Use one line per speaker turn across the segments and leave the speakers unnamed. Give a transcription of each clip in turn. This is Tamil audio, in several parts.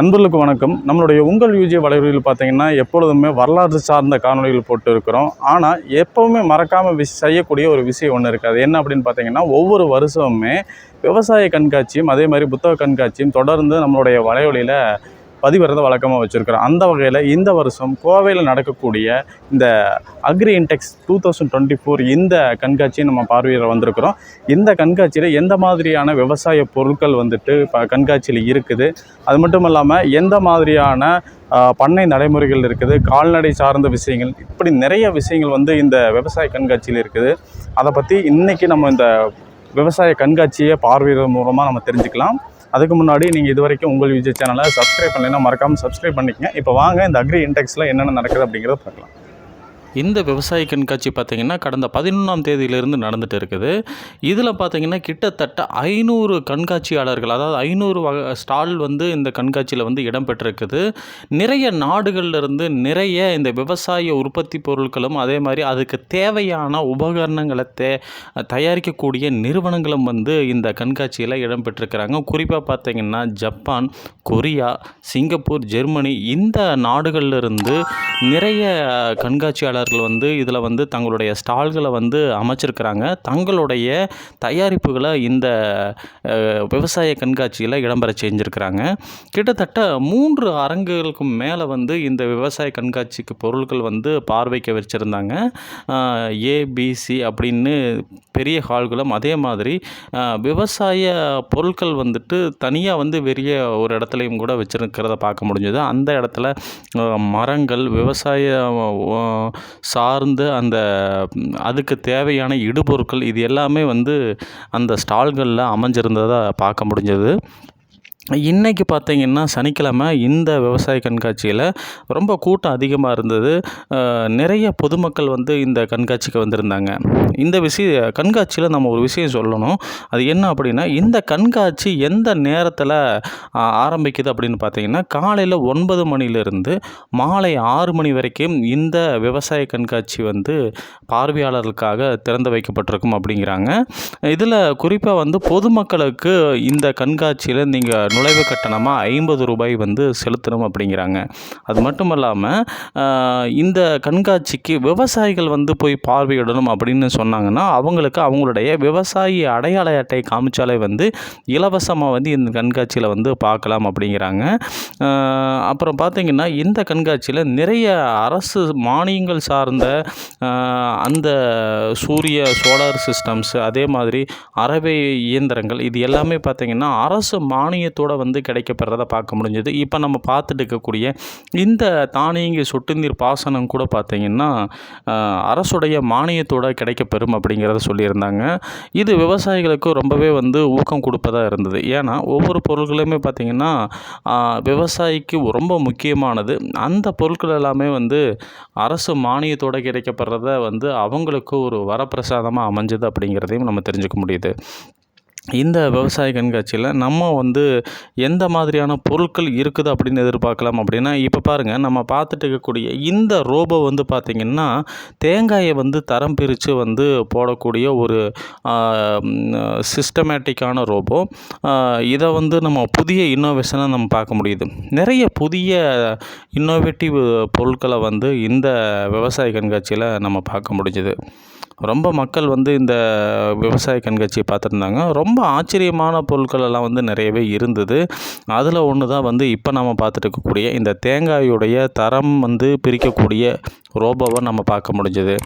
நண்பர்களுக்கு வணக்கம். நம்மளுடைய உங்கள் யூஜி வலைவரியில் பார்த்தீங்கன்னா எப்பொழுதுமே வரலாறு சார்ந்த காணொளிகள் போட்டு இருக்கிறோம் ஆனால் எப்போவுமே மறக்காமல் விஷ் செய்யக்கூடிய ஒரு விஷயம் ஒன்று இருக்குது அது என்ன அப்படின்னு பார்த்தீங்கன்னா ஒவ்வொரு வருஷமுமே விவசாய கண்காட்சியும் அதே மாதிரி புத்தக கண்காட்சியும் தொடர்ந்து நம்மளுடைய வலைவலியில் பதிவிறத வழக்கமாக வச்சுருக்கிறோம். அந்த வகையில் இந்த வருஷம் கோவையில் நடக்கக்கூடிய இந்த agri intex two thousand twenty four இந்த கண்காட்சியை நம்ம பார்வையிட வந்திருக்கிறோம். இந்த கண்காட்சியில் எந்த மாதிரியான விவசாய பொருட்கள் வந்துட்டு இப்போ கண்காட்சியில் இருக்குது? அது மட்டும் இல்லாமல் எந்த மாதிரியான பண்ணை நடைமுறைகள் இருக்குது? கால்நடை சார்ந்த விஷயங்கள் இப்படி நிறைய விஷயங்கள் வந்து இந்த விவசாய கண்காட்சியில் இருக்குது. அதை பற்றி இன்றைக்கி நம்ம இந்த விவசாய கண்காட்சியை பார்வையிடுறது மூலமாக நம்ம தெரிஞ்சுக்கலாம். அதுக்கு முன்னாடி நீங்கள் இது வரைக்கும் உங்கள் விஜய் சேனலை சப்ஸ்கிரைப் பண்ணலைன்னா மறக்காமல் சப்ஸ்கிரைப் பண்ணிக்கங்க. இப்போ வாங்க இந்த அக்ரி இன்டெக்ஸில் என்னென்ன நடக்குது அப்படிங்கிறத பார்க்கலாம்.
இந்த விவசாய கண்காட்சி பார்த்திங்கன்னா கடந்த பதினொன்றாம் தேதியிலிருந்து நடந்துகிட்டு இருக்குது. இதில் பார்த்திங்கன்னா கிட்டத்தட்ட ஐநூறு கண்காட்சியாளர்கள் அதாவது ஐநூறு வகை ஸ்டால் வந்து இந்த கண்காட்சியில் வந்து இடம்பெற்றிருக்குது. நிறைய நாடுகள்லேருந்து நிறைய இந்த விவசாய உற்பத்தி பொருட்களும் அதே மாதிரி அதுக்கு தேவையான உபகரணங்களை தே தயாரிக்கக்கூடிய நிறுவனங்களும் வந்து இந்த கண்காட்சியில் இடம்பெற்றிருக்கிறாங்க. குறிப்பாக பார்த்திங்கன்னா ஜப்பான் கொரியா சிங்கப்பூர் ஜெர்மனி இந்த நாடுகள்லேருந்து இருந்து நிறைய கண்காட்சியாளர்கள் வந்து இதில் வந்து தங்களுடைய ஸ்டால்களை வந்து அமைச்சிருக்கிறாங்க. தங்களுடைய தயாரிப்புகளை இந்த விவசாய கண்காட்சியில் இடம்பெற செஞ்சுருக்கிறாங்க. கிட்டத்தட்ட மூன்று அரங்குகளுக்கும் மேலே வந்து இந்த விவசாய கண்காட்சிக்கு பொருட்கள் வந்து பார்வைக்க வச்சுருந்தாங்க. ஏபிசி அப்படின்னு பெரிய ஹால்களும் அதே மாதிரி விவசாய பொருட்கள் வந்துட்டு தனியாக வந்து பெரிய ஒரு இடத்துலையும் கூட வச்சுருக்கிறத பார்க்க முடிஞ்சது. அந்த இடத்துல மரங்கள் விவசாய சார்ந்த அந்த அதுக்கு தேவையான இடுபொருட்கள் இது எல்லாமே வந்து அந்த ஸ்டால்களில் அமைஞ்சிருந்ததை பார்க்க முடிஞ்சது. இன்றைக்கி பார்த்தீங்கன்னா சனிக்கிழமை இந்த விவசாய கண்காட்சியில் ரொம்ப கூட்டம் அதிகமாக இருந்தது. நிறைய பொதுமக்கள் வந்து இந்த கண்காட்சிக்கு வந்திருந்தாங்க. இந்த விஷய கண்காட்சியில் நம்ம ஒரு விஷயம் சொல்லணும். அது என்ன அப்படின்னா இந்த கண்காட்சி எந்த நேரத்தில் ஆரம்பிக்குது அப்படின்னு பார்த்தீங்கன்னா காலையில் ஒன்பது மணிலேருந்து மாலை ஆறு மணி வரைக்கும் இந்த விவசாய கண்காட்சி வந்து பார்வையாளர்களுக்காக திறந்து வைக்கப்பட்டிருக்கும் அப்படிங்கிறாங்க. இதில் குறிப்பாக வந்து பொதுமக்களுக்கு இந்த கண்காட்சியில் நீங்கள் நுழைவு கட்டணமாக ஐம்பது ரூபாய் வந்து செலுத்தணும் அப்படிங்கிறாங்க. அது மட்டும் இல்லாமல் இந்த கண்காட்சிக்கு விவசாயிகள் வந்து போய் பார்வையிடணும் அப்படின்னு சொன்னாங்கன்னா அவங்களுக்கு அவங்களுடைய விவசாயி அடையாள அட்டை காமிச்சாலே வந்து இலவசமாக வந்து இந்த கண்காட்சியில் வந்து பார்க்கலாம் அப்படிங்கிறாங்க. அப்புறம் பார்த்தீங்கன்னா இந்த கண்காட்சியில் நிறைய அரசு மானியங்கள் சார்ந்த அந்த சூரிய சோலார் சிஸ்டம்ஸ் அதே மாதிரி அறவை இயந்திரங்கள் இது எல்லாமே பார்த்திங்கன்னா அரசு மானியத்தோட வந்து கிடைக்கப்படுறதை பார்க்க முடிஞ்சது. இப்போ நம்ம பார்த்துட்டு இருக்கக்கூடிய இந்த தானியங்கி சொட்டு நீர் பாசனம் கூட பார்த்திங்கன்னா அரசுடைய மானியத்தோட கிடைக்கப்பெறும் அப்படிங்கிறத சொல்லியிருந்தாங்க. இது விவசாயிகளுக்கு ரொம்பவே வந்து ஊக்கம் கொடுப்பதாக இருந்தது. ஏன்னா ஒவ்வொரு பொருட்களுமே பார்த்திங்கன்னா விவசாயிக்கு ரொம்ப முக்கியமானது. அந்த பொருட்கள் எல்லாமே வந்து அரசு மானியத்தோட கிடைக்கப்படுறத வந்து அவங்களுக்கு ஒரு வரப்பிரசாதமாக அமைஞ்சது அப்படிங்கிறதையும் நம்ம தெரிஞ்சுக்க முடியுது. இந்த விவசாய கண்காட்சியில் நம்ம வந்து எந்த மாதிரியான பொருட்கள் இருக்குது அப்படின்னு எதிர்பார்க்கலாம் அப்படின்னா இப்போ பாருங்கள் நம்ம பார்த்துட்டு இருக்கக்கூடிய இந்த ரோபோ வந்து பார்த்திங்கன்னா தேங்காயை வந்து தரம் பிரித்து வந்து போடக்கூடிய ஒரு சிஸ்டமேட்டிக்கான ரோபோ. இதை வந்து நம்ம புதிய இன்னோவேஷனாக நம்ம பார்க்க முடியுது. நிறைய புதிய இன்னோவேட்டிவ் பொருட்களை வந்து இந்த விவசாய கண்காட்சியில் நம்ம பார்க்க முடிஞ்சுது. ரொம்ப மக்கள் வந்து இந்த விவசாய கண்காட்சியை பார்த்துருந்தாங்க. ரொம்ப ஆச்சரியமான பொருட்கள் எல்லாம் வந்து நிறையவே இருந்தது. அதில் ஒன்று தான் வந்து இப்போ நம்ம பார்த்துட்டு இருக்கக்கூடிய இந்த தேங்காயுடைய தரம் வந்து பிரிக்கக்கூடிய ரோபோவை நம்ம பார்க்க முடிஞ்சது.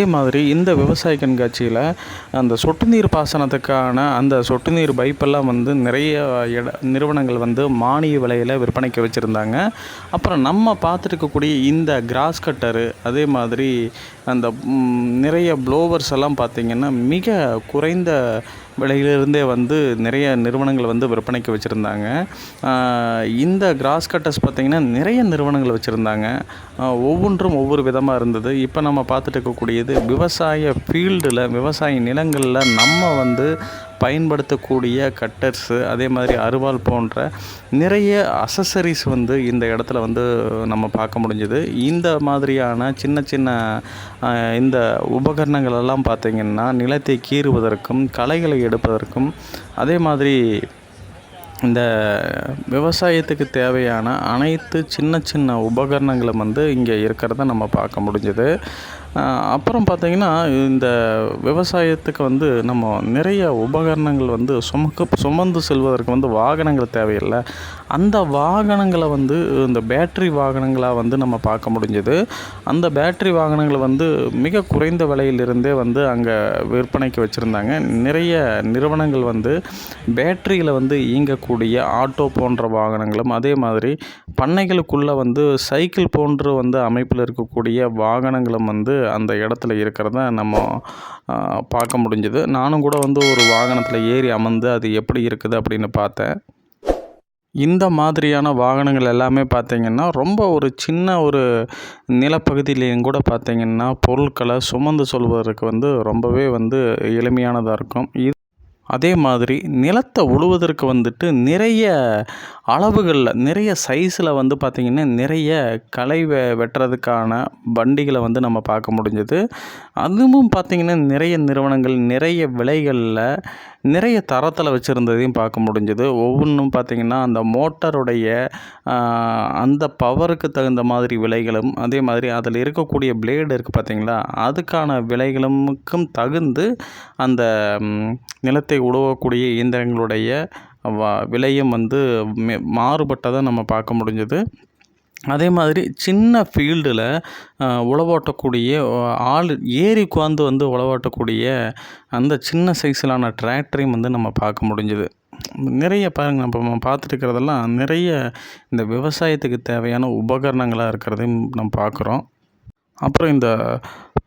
அதே மாதிரி இந்த விவசாய கண்காட்சியில் அந்த சொட்டு நீர் பாசனத்துக்கான அந்த சொட்டு நீர் பைப்பெல்லாம் வந்து நிறைய இட நிறுவனங்கள் வந்து மானிய விலையில் விற்பனைக்கு வச்சுருந்தாங்க. அப்புறம் நம்ம பார்த்துருக்கக்கூடிய இந்த கிராஸ் கட்டரு அதே மாதிரி அந்த நிறைய ப்ளோவர்ஸ் எல்லாம் பார்த்திங்கன்னா மிக குறைந்த விலையிலிருந்தே வந்து நிறைய நிறுவனங்கள் வந்து விற்பனைக்கு வச்சுருந்தாங்க. இந்த கிராஸ் கட்டர்ஸ் பார்த்திங்கன்னா நிறைய நிறுவனங்கள் வச்சுருந்தாங்க. ஒவ்வொன்றும் ஒவ்வொரு விதமாக இருந்தது. இப்போ நம்ம பார்த்துட்டு இருக்கக்கூடியது விவசாய ஃபீல்டில் விவசாய நிலங்களில் நம்ம வந்து பயன்படுத்தக்கூடிய கட்டர்ஸு அதே மாதிரி அருவாள் போன்ற நிறைய அசசரிஸ் வந்து இந்த இடத்துல வந்து நம்ம பார்க்க முடிஞ்சுது. இந்த மாதிரியான சின்ன சின்ன இந்த உபகரணங்கள் எல்லாம் பார்த்திங்கன்னா நிலத்தை கீறுவதற்கும் களைகளை எடுப்பதற்கும் அதே மாதிரி இந்த விவசாயத்துக்கு தேவையான அனைத்து சின்ன சின்ன உபகரணங்களும் வந்து இங்கே இருக்கிறத நம்ம பார்க்க முடிஞ்சது. அப்புறம் பார்த்திங்கன்னா இந்த விவசாயத்துக்கு வந்து நம்ம நிறைய உபகரணங்கள் வந்து சுமக்க சுமந்து செல்வதற்கு வந்து வாகனங்கள் தேவையில்லை. அந்த வாகனங்களை வந்து இந்த பேட்டரி வாகனங்களாக வந்து நம்ம பார்க்க முடிஞ்சது. அந்த பேட்டரி வாகனங்களை வந்து மிக குறைந்த விலையிலிருந்தே வந்து அங்கே விற்பனைக்கு வச்சுருந்தாங்க. நிறைய நிறுவனங்கள் வந்து பேட்டரியில் வந்து இயங்கக்கூடிய ஆட்டோ போன்ற வாகனங்களும் அதே மாதிரி பண்ணைகளுக்குள்ளே வந்து சைக்கிள் போன்று வந்து அமைப்பில் இருக்கக்கூடிய வாகனங்களும் வந்து அந்த இடத்துல இருக்கிறத நம்ம பார்க்க முடிஞ்சது. நானும் கூட வந்து ஒரு வாகனத்தில் ஏறி அமர்ந்து அது எப்படி இருக்குது அப்படின்னு பார்த்தேன். இந்த மாதிரியான வாகனங்கள் எல்லாமே பார்த்திங்கன்னா ரொம்ப ஒரு சின்ன ஒரு நிலப்பகுதியிலையும் கூட பார்த்திங்கன்னா பொருட்களை சுமந்து சொல்வதற்கு வந்து ரொம்பவே வந்து எளிமையானதாக இருக்கும். இது அதே மாதிரி நிலத்தை உழுவதற்கு வந்துட்டு நிறைய அளவுகளில் நிறைய சைஸில் வந்து பார்த்திங்கன்னா நிறைய களை வெ வெட்டுறதுக்கான வண்டிகளை வந்து நம்ம பார்க்க முடிஞ்சது. அதுவும் பார்த்திங்கன்னா நிறைய நிறுவனங்கள் நிறைய விலைகளில் நிறைய தரத்தில் வச்சுருந்ததையும் பார்க்க முடிஞ்சது. ஒவ்வொன்றும் பார்த்திங்கன்னா அந்த மோட்டருடைய அந்த பவருக்கு தகுந்த மாதிரி விலைகளும் அதே மாதிரி அதில் இருக்கக்கூடிய பிளேடு இருக்குது பார்த்தீங்களா? அதுக்கான விலைகளுக்கும் தகுந்து அந்த நிலத்தை உழுவக்கூடிய இயந்திரங்களுடைய வ- விலையும் வந்து மே- மாறுபட்டதை நம்ம பார்க்க முடிஞ்சது. அதே மாதிரி சின்ன ஃபீல்டில் உழவாட்டக்கூடிய ஆள் ஏறி உட்காந்து வந்து உழவாட்டக்கூடிய அந்த சின்ன சைஸிலான டிராக்டரையும் வந்து நம்ம பார்க்க முடிஞ்சுது. நிறைய பாருங்கள் நம்ம பார்த்துட்டுருக்கிறதெல்லாம் நிறைய இந்த விவசாயத்துக்கு தேவையான உபகரணங்களாக இருக்கிறதையும் நம்ம பார்க்குறோம். அப்புறம் இந்த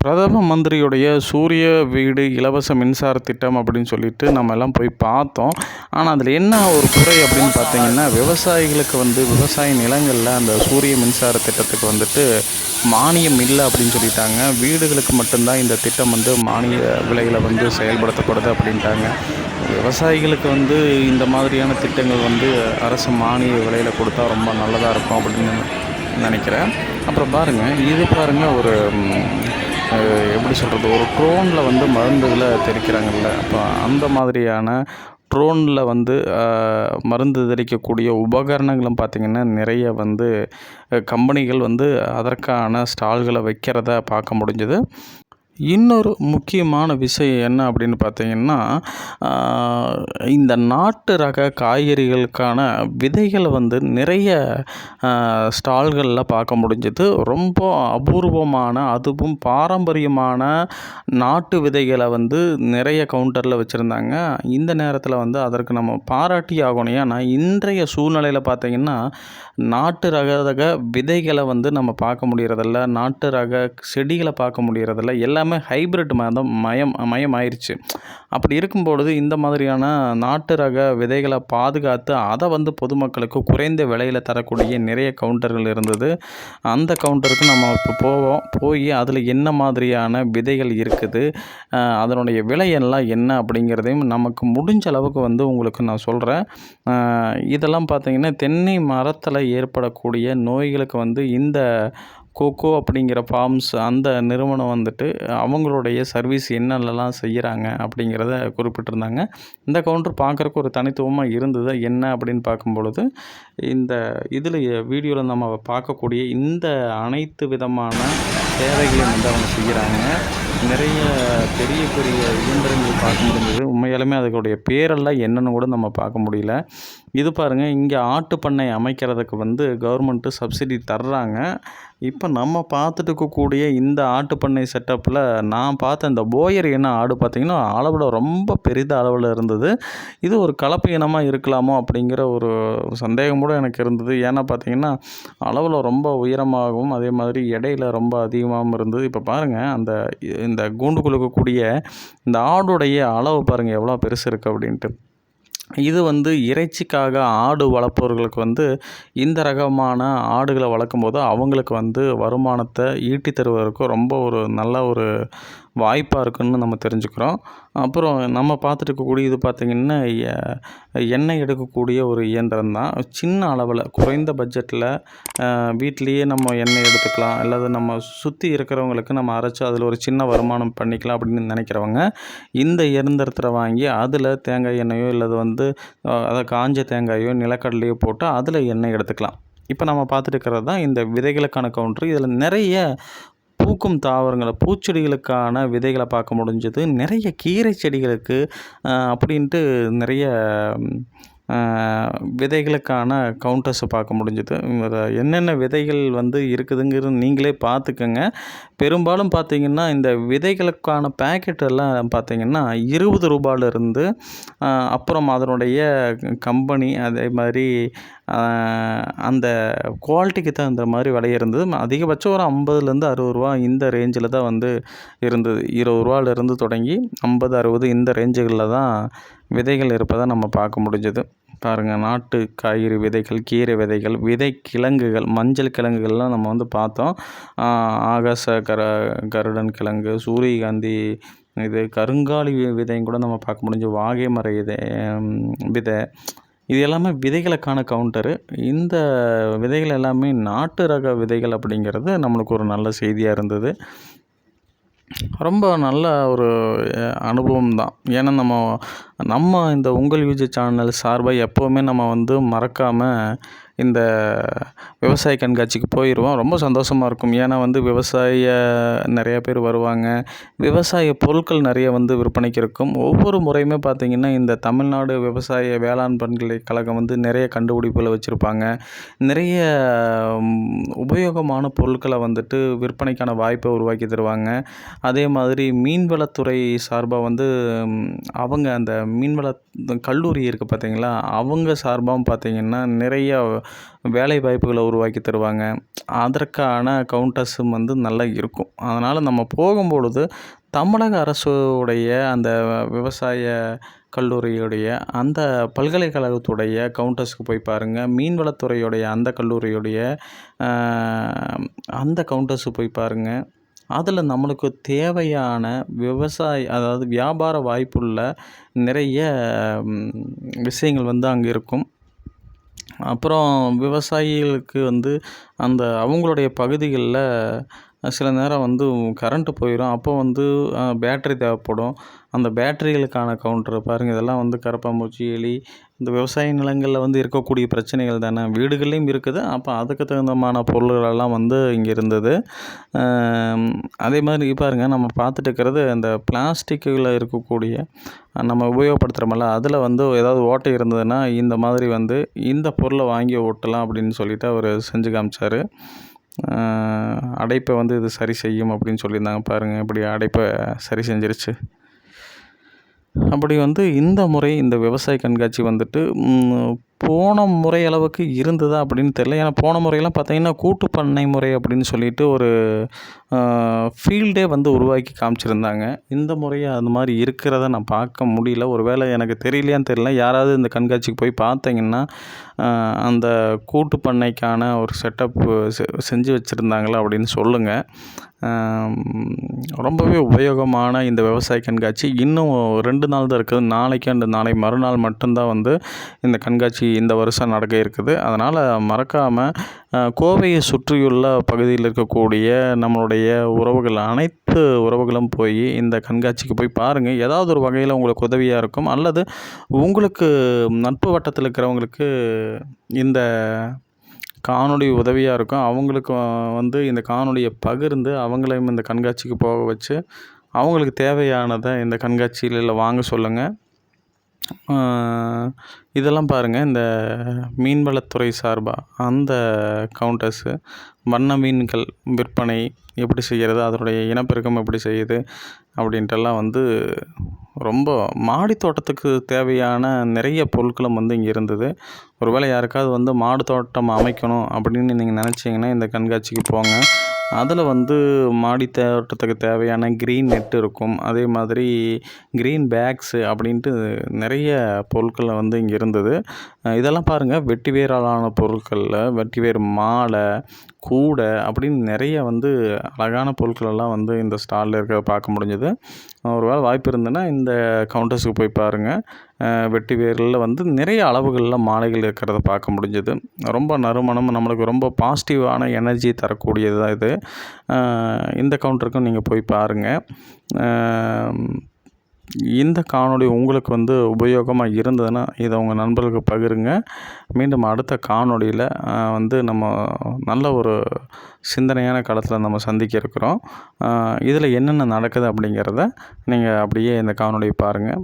பிரதம மந்திரியுடைய சூரிய வீடு இலவச மின்சார திட்டம் அப்படின்னு சொல்லிட்டு நம்ம எல்லாம் போய் பார்த்தோம். ஆனால் அதில் என்ன ஒரு குறை அப்படின்னு பார்த்தீங்கன்னா விவசாயிகளுக்கு வந்து விவசாய நிலங்களில் அந்த சூரிய மின்சார திட்டத்துக்கு வந்துட்டு மானியம் இல்லை அப்படின்னு சொல்லிட்டாங்க. வீடுகளுக்கு மட்டும்தான் இந்த திட்டம் வந்து மானிய விலையில் வந்து செயல்படுத்தப்படுது அப்படின்ட்டாங்க. விவசாயிகளுக்கு வந்து இந்த மாதிரியான திட்டங்கள் வந்து அரசு மானிய விலையில் கொடுத்தா ரொம்ப நல்லதாக இருக்கும் அப்படின்னு நினைக்கிறேன். அப்புறம் பாருங்கள் இது பாருங்கள் ஒரு எப்படி சொல்கிறது ஒரு ட்ரோனில் வந்து மருந்துகளை தெரிக்கிறாங்கல்ல அப்போ அந்த மாதிரியான ட்ரோனில் வந்து மருந்து தெளிக்கக்கூடிய உபகரணங்களும் பார்த்திங்கன்னா நிறைய வந்து கம்பெனிகள் வந்து அதற்கான ஸ்டால்களை வைக்கிறத பார்க்க முடிஞ்சது. இன்னொரு முக்கியமான விஷயம் என்ன அப்படின்னு பார்த்தீங்கன்னா இந்த நாட்டு ரக காய்கறிகளுக்கான விதைகளை வந்து நிறைய ஸ்டால்களில் பார்க்க முடிஞ்சது. ரொம்ப அபூர்வமான அதுவும் பாரம்பரியமான நாட்டு விதைகளை வந்து நிறைய கவுண்டரில் வச்சுருந்தாங்க. இந்த நேரத்தில் வந்து அதற்கு நம்ம பாராட்டி ஆகணும் ஏன்னா இன்றைய சூழ்நிலையில் பார்த்தீங்கன்னா நாட்டு ரக ரக விதைகளை வந்து நம்ம பார்க்க முடியறதில்ல நாட்டு ரக செடிகளை பார்க்க முடியறதில்ல. எல்லாமே ஹைபிரிட் மதம் மயம் மயம் ஆயிடுச்சு அப்படி இருக்கும் பொழுது இந்த மாதிரியான நாட்டு ரக விதைகளை பாதுகாத்து அதை வந்து பொதுமக்களுக்கு குறைந்த விலையில் தரக்கூடிய நிறைய கவுண்டர்கள் இருந்தது. அந்த கவுண்டருக்கு நம்ம இப்போ போவோம். போய் அதில் என்ன மாதிரியான விதைகள் இருக்குது அதனுடைய விலையெல்லாம் என்ன அப்படிங்கிறதையும் நமக்கு முடிஞ்ச அளவுக்கு வந்து உங்களுக்கு நான் சொல்கிறேன் இதெல்லாம் பார்த்திங்கன்னா தென்னை மரத்தில் ஏற்படக்கூடிய நோய்களுக்கு வந்து இந்த கோகோ அப்படிங்கிற ஃபார்ம்ஸ் அந்த நிறுவனம் வந்துட்டு அவங்களுடைய சர்வீஸ் என்னென்னலாம் செய்கிறாங்க அப்படிங்கிறத குறிப்பிட்டிருந்தாங்க. இந்த கவுண்டர் பார்க்குறக்கு ஒரு தனித்துவமாக இருந்தது. என்ன அப்படின்னு பார்க்கும் பொழுது இந்த இதில் வீடியோவில் நம்ம பார்க்கக்கூடிய இந்த அனைத்து விதமான சேவைகளையும் வந்து அவங்க செய்கிறாங்க நிறைய பெரிய பெரிய இயந்திரங்கள் பார்க்க முடிஞ்சது. உண்மையாலுமே அதுக்குடைய பேரெல்லாம் என்னென்னு கூட நம்ம பார்க்க முடியல. இது பாருங்கள் இங்கே ஆட்டு பண்ணை அமைக்கிறதுக்கு வந்து கவர்மெண்ட்டு சப்சிடி தர்றாங்க. இப்போ நம்ம பார்த்துட்டு இருக்கக்கூடிய இந்த ஆட்டு பண்ணை செட்டப்பில் நான் பார்த்த இந்த போயர் இன ஆடு பார்த்திங்கன்னா அளவில் ரொம்ப பெரித அளவில் இருந்தது. இது ஒரு கலப்பு இனமாக இருக்கலாமோ அப்படிங்கிற ஒரு சந்தேகம் கூட எனக்கு இருந்தது. ஏன்னா பார்த்திங்கன்னா அளவில் ரொம்ப உயரமாகவும் அதே மாதிரி இடையில ரொம்ப அதிகமாகவும் இருந்தது. இப்போ பாருங்கள் அந்த இந்த கூண்டு குலுக்கக்கூடிய இந்த ஆடுடைய அளவு பாருங்கள் எவ்வளோ பெருசு இருக்குது அப்படின்ட்டு. இது வந்து இறைச்சிக்காக ஆடு வளர்ப்பவர்களுக்கு வந்து இந்த ரகமான ஆடுகளை வளர்க்கும்போது அவங்களுக்கு வந்து வருமானத்தை ஈட்டி தருவதற்கு ரொம்ப ஒரு நல்ல ஒரு வாய்ப்பாக இருக்குன்னு நம்ம தெரிஞ்சுக்கிறோம். அப்புறம் நம்ம பார்த்துட்டு இருக்கக்கூடிய இது பார்த்திங்கன்னா எ- எண்ணெய் எடுக்கக்கூடிய ஒரு இயந்திரம் தான். சின்ன அளவில் குறைந்த பட்ஜெட்டில் வீட்லேயே நம்ம எண்ணெய் எடுத்துக்கலாம். அல்லது நம்ம சுற்றி இருக்கிறவங்களுக்கு நம்ம அரைச்சி அதில் ஒரு சின்ன வருமானம் பண்ணிக்கலாம் அப்படின்னு நினைக்கிறவங்க இந்த இயந்திரத்தில் வாங்கி அதில் தேங்காய் எண்ணெயோ இல்லது வந்து அதை காஞ்ச தேங்காயோ நிலக்கடலையோ போட்டு அதில் எண்ணெய் எடுத்துக்கலாம். இப்போ நம்ம பார்த்துட்டு இருக்கிறது தான் இந்த விதைகளுக்கான கவுண்ட்ரு இதில் நிறைய பூக்கும் தாவரங்களை பூச்செடிகளுக்கான விதைகளை பார்க்க முடிஞ்சது. நிறைய கீரை செடிகளுக்கு அப்படின்ட்டு நிறைய விதைகளுக்கான கவுண்டர்ஸை பார்க்க முடிஞ்சது. என்னென்ன விதைகள் வந்து இருக்குதுங்கிறது நீங்களே பார்த்துக்கோங்க. பெரும்பாலும் பார்த்திங்கன்னா இந்த விதைகளுக்கான பேக்கெட் எல்லாம் பார்த்தீங்கன்னா இருபது ரூபாயிலிருந்து அப்புறம் அதனுடைய கம்பெனி அதே மாதிரி அந்த குவாலிட்டிக்கு தகுந்த மாதிரி விலை இருந்தது. அதிகபட்சம் ஒரு ஐம்பதுலேருந்து அறுபது ரூபா இந்த ரேஞ்சில் தான் வந்து இருந்தது. இருபது ரூபாலேருந்து தொடங்கி ஐம்பது அறுபது இந்த ரேஞ்சுகளில் தான் விதைகள் இருப்பதை நம்ம பார்க்க முடிஞ்சது. பாருங்கள் நாட்டு காய்கறி விதைகள் கீரை விதைகள் விதை கிழங்குகள் மஞ்சள் கிழங்குகள்லாம் நம்ம வந்து பார்த்தோம். ஆகாச கர கருடன் கிழங்கு சூரியகாந்தி இது கருங்காலி வி- விதையும் கூட நம்ம பார்க்க முடிஞ்சு வாகை மர விதை விதை இது எல்லாமே விதைகளுக்கான கவுண்டரு இந்த விதைகள் எல்லாமே நாட்டு ரக விதைகள் அப்படிங்கிறது நம்மளுக்கு ஒரு நல்ல செய்தியாக இருந்தது. ரொம்ப நல்ல ஒரு அனுபவம் தான். ஏன்னா நம்ம நம்ம இந்த உங்கள் யூஜி சேனல் சார்பாக எப்போவுமே நம்ம வந்து மறக்காமல் இந்த விவசாய கண்காட்சிக்கு போயிடுவோம் ரொம்ப சந்தோஷமாக இருக்கும். ஏன்னா வந்து விவசாய நிறைய பேர் வருவாங்க. விவசாய பொருட்கள் நிறைய வந்து விற்பனைக்கு இருக்கும். ஒவ்வொரு முறையுமே பார்த்திங்கன்னா இந்த தமிழ்நாடு விவசாய வேளாண் பல்கலைக்கழகம் வந்து நிறைய கண்டுபிடிப்புகளை வச்சுருப்பாங்க. நிறைய உபயோகமான பொருட்களை வந்துட்டு விற்பனைக்கான வாய்ப்பை உருவாக்கி தருவாங்க. அதே மாதிரி மீன்வளத்துறை சார்பாக வந்து அவங்க அந்த மீன்வள கல்லூரி இருக்குது பார்த்தீங்களா? அவங்க சார்பாகவும் பார்த்தீங்கன்னா நிறைய வேலை வாய்ப்புகளை உருவாக்கி தருவாங்க. அதற்கான கவுண்டர்ஸும் வந்து நல்லா இருக்கும். அதனால் நம்ம போகும்பொழுது தமிழக அரசுடைய அந்த விவசாய கல்லூரியுடைய அந்த பல்கலைக்கழகத்துடைய கவுண்டர்ஸ்க்கு போய் பாருங்கள் மீன்வளத்துறையுடைய அந்த கல்லூரியுடைய அந்த கவுண்டர்ஸுக்கு போய் பாருங்கள் அதில் நம்மளுக்கு தேவையான விவசாய அதாவது வியாபார வாய்ப்புள்ள நிறைய விஷயங்கள் வந்து அங்கே இருக்கும். அப்புறம் விவசாயிகளுக்கு வந்து அந்த அவங்களுடைய பகுதிகளில் சில நேரம் வந்து கரண்ட்டு போயிடும் அப்போ வந்து பேட்டரி தேவைப்படும். அந்த பேட்டரிகளுக்கான கவுண்ட்ரு பாருங்கள் இதெல்லாம் வந்து கரப்பாம்பூச்சி எலி இந்த விவசாய நிலங்களில் வந்து இருக்கக்கூடிய பிரச்சனைகள் தானே. வீடுகள்லேயும் இருக்குது. அப்போ அதுக்கு தகுந்தமான பொருள்களெல்லாம் வந்து இங்கே இருந்தது. அதே மாதிரி பாருங்கள் நம்ம பார்த்துட்டு இருக்கிறது அந்த பிளாஸ்டிக்கில் இருக்கக்கூடிய நம்ம உபயோகப்படுத்துகிறோமல்ல அதில் வந்து ஏதாவது ஓட்டை இருந்ததுன்னா இந்த மாதிரி வந்து இந்த பொருளை வாங்கி ஓட்டலாம் அப்படின்னு சொல்லிட்டு அவர் செஞ்சு காமிச்சார். அடைப்பை வந்து இது சரி செய்யும் அப்படின்னு சொல்லியிருந்தாங்க. பாருங்கள் இப்படி அடைப்பை சரி செஞ்சிருச்சு. அப்படி வந்து இந்த முறை இந்த விவசாய கண்காட்சி வந்துட்டு போன முறை அளவுக்கு இருந்ததா அப்படின்னு தெரியல. ஏன்னா போன முறையெல்லாம் பார்த்தீங்கன்னா கூட்டு பண்ணை முறை அப்படின்னு சொல்லிட்டு ஒரு ஃபீல்டே வந்து உருவாக்கி காமிச்சிருந்தாங்க. இந்த முறையை அந்த மாதிரி இருக்கிறத நான் பார்க்க முடியல. ஒரு வேளை எனக்கு தெரியலையான்னு தெரியல. யாராவது இந்த கண்காட்சிக்கு போய் பார்த்தீங்கன்னா அந்த கூட்டு பண்ணைக்கான ஒரு செட்டப் செஞ்சு வச்சுருந்தாங்களா அப்படின்னு சொல்லுங்கள் ரொம்பவே உபயோகமான இந்த விவசாய கண்காட்சி. இன்னும் ரெண்டு நாள் தான் இருக்குது. நாளைக்கு அண்டு நாளை மறுநாள் மட்டும்தான் வந்து இந்த கண்காட்சி இந்த வருஷம் நடக்க இருக்குது. அதனால் மறக்காமல் கோவையை சுற்றியுள்ள பகுதியில் இருக்கக்கூடிய நம்மளுடைய உறவுகள் அனைத்து உறவுகளும் போய் இந்த கண்காட்சிக்கு போய் பாருங்கள் ஏதாவது ஒரு வகையில் உங்களுக்கு உதவியாக இருக்கும். அல்லது உங்களுக்கு நட்பு வட்டத்தில் இருக்கிறவங்களுக்கு இந்த காணொளி உதவியாக இருக்கும். அவங்களுக்கு வந்து இந்த காணொளியை பகிர்ந்து அவங்களையும் இந்த கண்காட்சிக்கு போக வச்சு அவங்களுக்கு தேவையானதை இந்த கண்காட்சியில் வாங்க சொல்லுங்கள் இதெல்லாம் பாருங்கள் இந்த மீன்வளத்துறை சார்பாக அந்த கவுண்டர்ஸு வண்ண மீன்கள் விற்பனை எப்படி செய்கிறது அதனுடைய இனப்பெருக்கம் எப்படி செய்யுது அப்படின்ட்டெல்லாம் வந்து ரொம்ப மாடி தோட்டத்துக்கு தேவையான நிறைய பொருட்களும் வந்து இங்கே இருந்தது. ஒருவேளை யாருக்காவது வந்து மாடு தோட்டம் அமைக்கணும் அப்படின்னு நீங்கள் நினச்சிங்கன்னா இந்த கண்காட்சிக்கு போங்க. அதில் வந்து மாடி தோட்டத்துக்கு தேவையான க்ரீன் நெட் இருக்கும். அதே மாதிரி க்ரீன் பேக்ஸு அப்படின்ட்டு நிறைய பொருட்கள் வந்து இங்கே இருந்தது. இதெல்லாம் பாருங்கள் வெட்டி வேராலான பொருட்களில் வெட்டி வேர் மாலை கூடை அப்படின்னு நிறைய வந்து அழகான பொருட்களெல்லாம் வந்து இந்த ஸ்டாலில் இருக்கிறத பார்க்க முடிஞ்சது. ஒரு வேளை வாய்ப்பு இருந்ததுன்னா இந்த கவுண்டர்ஸுக்கு போய் பாருங்கள் வெட்டி வேரில் வந்து நிறைய அளவுகளில் மாலைகள் இருக்கிறத பார்க்க முடிஞ்சது. ரொம்ப நறுமணம் நம்மளுக்கு ரொம்ப பாசிட்டிவான எனர்ஜி தரக்கூடியது தான் இது இந்த கவுண்டருக்கும் நீங்கள் போய் பாருங்கள் இந்த காணொளி உங்களுக்கு வந்து உபயோகமாக இருந்ததுன்னா இதை உங்கள் நண்பர்களுக்கு பகிருங்க. மீண்டும் அடுத்த காணொளியில் வந்து நம்ம நல்ல ஒரு சிந்தனையான காலத்தில் நம்ம சந்திக்க இருக்கிறோம். இதில் என்னென்ன நடக்குது அப்படிங்கிறத நீங்கள் அப்படியே இந்த காணொளியை பாருங்கள்